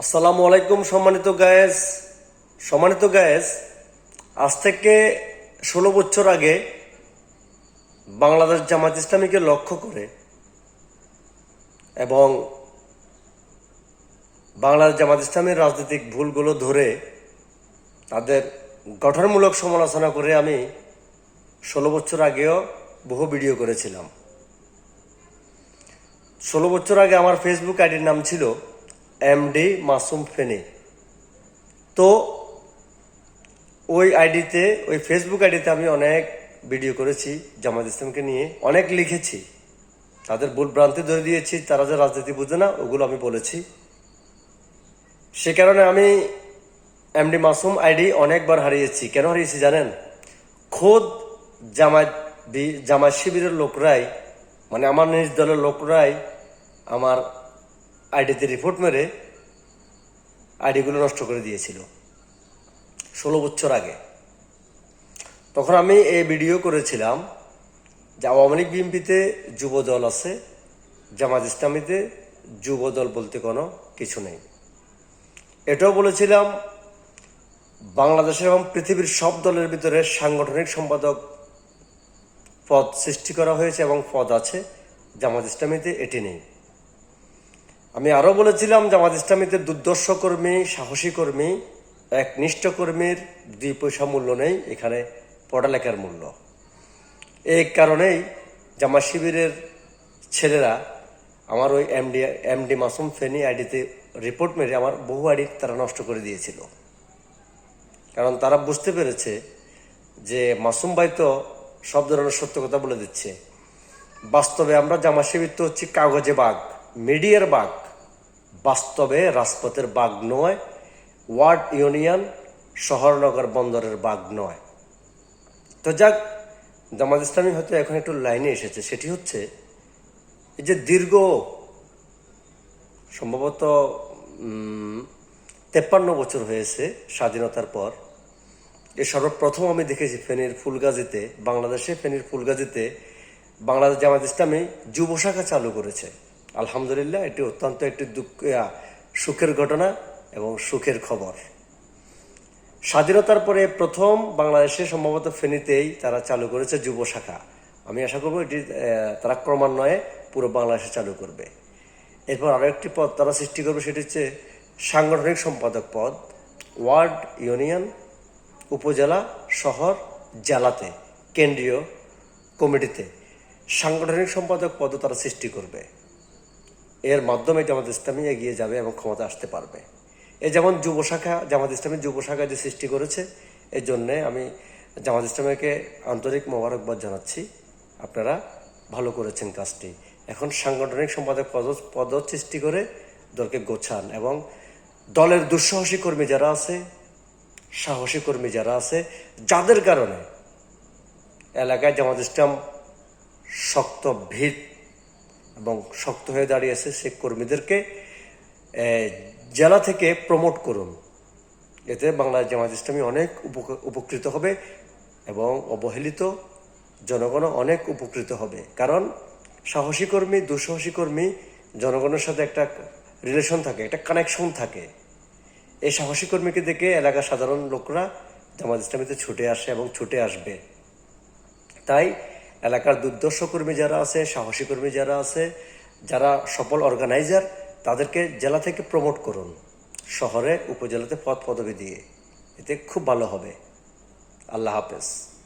আসসালামু আলাইকুম সম্মানিত গায়েস। সম্মানিত গায়েস, আজ থেকে ষোলো বছর আগে বাংলাদেশ জামাত ইসলামীকে লক্ষ্য করে এবং বাংলাদেশ জামাত ইসলামের রাজনৈতিক ভুলগুলো ধরে তাদের গঠনমূলক সমালোচনা করে আমি ষোলো বছর আগেও বহু ভিডিও করেছিলাম। ষোলো বছর আগে আমার ফেসবুক আইডির নাম ছিল এমডি মাসুম ফেনি তো ওই আইডিতে, ওই ফেসবুক আইডিতে আমি অনেক ভিডিও করেছি জামাত ইসলামকে নিয়ে। অনেক লিখেছি। তাদের ভুল ভ্রান্তি ধরে দিয়েছি। তারা যে রাজনীতি বুঝে না, ওগুলো আমি বলেছি। সে কারণে আমি এমডি মাসুম আইডি অনেকবার হারিয়েছি। কেন হারিয়েছি জানেন? খোদ জামাত জামাত শিবিরের লোকরাই মানে আমার নিজ দলের লোকরাই আমার আইডিতে রিপোর্ট মেরে আইডিগুলো নষ্ট করে দিয়েছিল ষোলো বছর আগে। তখন আমি এই ভিডিও করেছিলাম যে আওয়ামী লীগ বিএনপিতে যুব দল আছে, জামাত ইসলামীতে যুব দল বলতে কোনো কিছু নেই। এটাও বলেছিলাম, বাংলাদেশের এবং পৃথিবীর সব দলের ভিতরে সাংগঠনিক সম্পাদক পদ সৃষ্টি করা হয়েছে এবং পদ আছে, জামাত ইসলামীতে এটি নেই। আমি আরও বলেছিলাম জামাত ইসলামীতে দুর্দর্শ কর্মী, সাহসী কর্মী একনিষ্ঠ কর্মীর দুই পয়সা মূল্য নেই, এখানে পড়ালেখার মূল্য। এই কারণেই জামা শিবিরের ছেলেরা আমার ওই এমডি এমডি মাসুম ফেনি আইডিতে রিপোর্ট মেরে আমার বহু আইডি তারা নষ্ট করে দিয়েছিল। কারণ তারা বুঝতে পেরেছে যে মাসুম ভাই তো সব ধরনের সত্য কথা বলে দিচ্ছে। বাস্তবে আমরা জামা শিবির তো হচ্ছে কাগজে বাঘ, মিডিয়ার বাঘ। বাস্তবে রাজপথের বাঘ নয়, ওয়ার্ড ইউনিয়ন শহরনগর বন্দরের বাঘ নয়। তো যাক, জামাত ইসলামী হয়তো এখন একটু লাইনে এসেছে, সেটি হচ্ছে এই যে দীর্ঘ সম্ভবত তেপ্পান্ন বছর হয়েছে স্বাধীনতার পর। এ সর্বপ্রথম আমি দেখেছি ফেনীর ফুলগাজিতে, বাংলাদেশে ফেনীর ফুলগাজীতে বাংলাদেশ জামাত ইসলামী যুব শাখা চালু করেছে। আলহামদুলিল্লাহ, এটি অত্যন্ত একটি দুঃখ সুখের ঘটনা এবং সুখের খবর। স্বাধীনতার পরে প্রথম বাংলাদেশে সম্ভবত ফেনীতেই তারা চালু করেছে যুব শাখা। আমি আশা করব এটি তারা ক্রমান্বয়ে পুরো বাংলাদেশে চালু করবে। এরপর আরও একটি পদ তারা সৃষ্টি করবে, সেটি হচ্ছে সাংগঠনিক সম্পাদক পদ, ওয়ার্ড ইউনিয়ন, উপজেলা, শহর, জেলাতে, কেন্দ্রীয় কমিটিতে। সাংগঠনিক সম্পাদক পদও তারা সৃষ্টি করবে। এর মাধ্যমে জামাত ইসলামী এগিয়ে যাবে এবং ক্ষমতা আসতে পারবে। এ যেমন যুব শাখা, জামাত ইসলামী যুব শাখা যে সৃষ্টি করেছে এই জন্যে আমি জামাত ইসলামীকে আন্তরিক মোবারকবাদ জানাচ্ছি। আপনারা ভালো করেছেন কাজটি। এখন সাংগঠনিক সম্পাদক পদ পদ সৃষ্টি করে দলকে গোছান এবং দলের দুঃসাহসী কর্মী যারা আছে, সাহসী কর্মী যারা আছে, যাদের কারণে এলাকায় জামাত ইসলাম শক্ত, ভিত এবং শক্ত হয়ে দাঁড়িয়েছে সে কর্মীদেরকে জেলা থেকে প্রমোট করুন। এতে বাংলাদেশ জামাত ইসলামী অনেক উপক- উপকৃত হবে এবং অবহেলিত জনগণ অনেক উপকৃত হবে। কারণ সাহসী কর্মী, দুঃসাহসী কর্মী, জনগণের সাথে একটা রিলেশন থাকে, একটা কানেকশন থাকে। এই সাহসী কর্মীকে দেখে এলাকার সাধারণ লোকরা জামাত ইসলামীতে ছুটে আসে এবং ছুটে আসবে। তাই এলাকার দুর্দর্শ কর্মী যারা আছে, সাহসী কর্মী যারা আছে, যারা সফল অর্গানাইজার তাদেরকে জেলা থেকে প্রমোট করুন। শহরে, উপজেলাতে পদ পদবি দিয়ে। এতে খুব ভালো হবে। আল্লাহ হাফেজ।